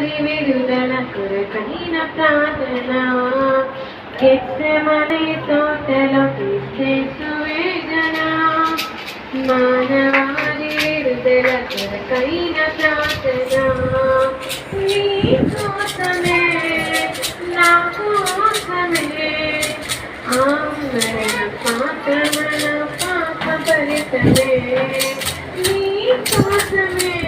り見るだらくるかになったてなおいつまとてろきしてじゃなまだまだ見るでらくるかになったてな見事さね楽をさねあんまりのパタマのパタバレたね見事さね